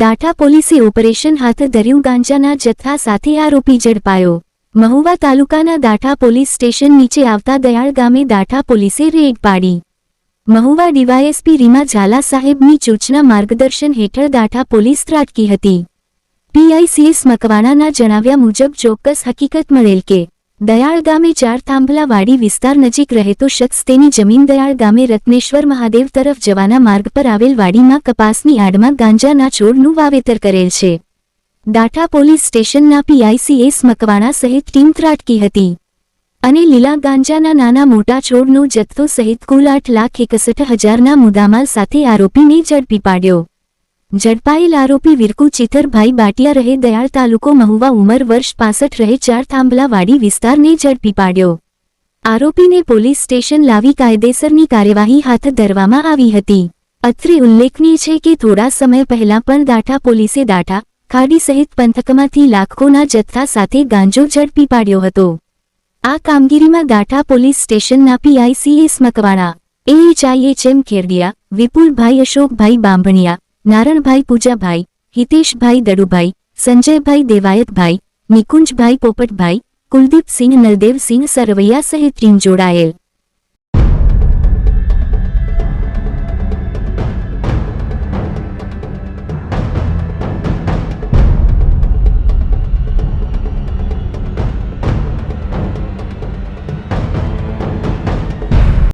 દાઠા પોલીસે ઓપરેશન હાથ ધર્યું. ગાંજાના જથ્થા સાથે આરોપી ઝડપાયો. મહુવા તાલુકાના દાઠા પોલીસ સ્ટેશન નીચે આવતા દયાળ ગામે દાઠા પોલીસે રેડ પાડી. મહુવા ડીવાયએસપી રીમા ઝાલા સાહેબની સૂચના માર્ગદર્શન હેઠળ દાઠા પોલીસ ત્રાટકી હતી. પીઆઈસીએસ મકવાણાના જણાવ્યા મુજબ ચોક્કસ હકીકત મળેલ કે દયાળ ગામે ચાર થાંભલાવાડી વિસ્તાર નજીક રહેતો શખ્સ તેની જમીન દયાળ ગામે રત્નેશ્વર મહાદેવ તરફ જવાના માર્ગ પર આવેલ વાડીમાં કપાસની આડમાં ગાંજાના છોડનું વાવેતર કરેલ છે. દાઠા પોલીસ સ્ટેશનના પીઆઈસીએસ મકવાણા સહિત ટીમ ત્રાટકી હતી. અને લીલા ગાંજાના નાના મોટા છોડનો જથ્થો સહિત કુલ આઠ લાખ એકસઠ હજારના મુદ્દામાલ સાથે આરોપીને ઝડપી પાડ્યો. ઝડપાયેલ આરોપી વિરકુ ચિતરભાઈ બાટિયા રહે દયાળ તાલુકો મહુવા ઉંમર વર્ષ પાસઠ રહે ચાર થાંભલાવાડી વિસ્તારને ઝડપી પાડ્યો. આરોપીને પોલીસ સ્ટેશન લાવી કાયદેસરની કાર્યવાહી હાથ ધરવામાં આવી હતી. અત્રે ઉલ્લેખનીય છે કે થોડા સમય પહેલા પણ દાઠા પોલીસે દાઠા ખાડી સહિત પંથકમાંથી લાખોના જથ્થા સાથે ગાંજો ઝડપી પાડ્યો હતો. આ કામગીરીમાં દાઠા પોલીસ સ્ટેશનના પીઆઈસીએસ મકવાણા એએચઆઈએચએમ ખેરડિયા, વિપુલભાઈ અશોકભાઈ બાંભણિયા નારણભાઈ પૂજાભાઈ હિતેશભાઈ દડુભાઈ સંજયભાઈ દેવાયતભાઈ નિકુંજભાઈ પોપટભાઈ કુલદીપસિંહ નલદેવસિંહ સરવૈયા સહિત ટીમ જોડાયેલ.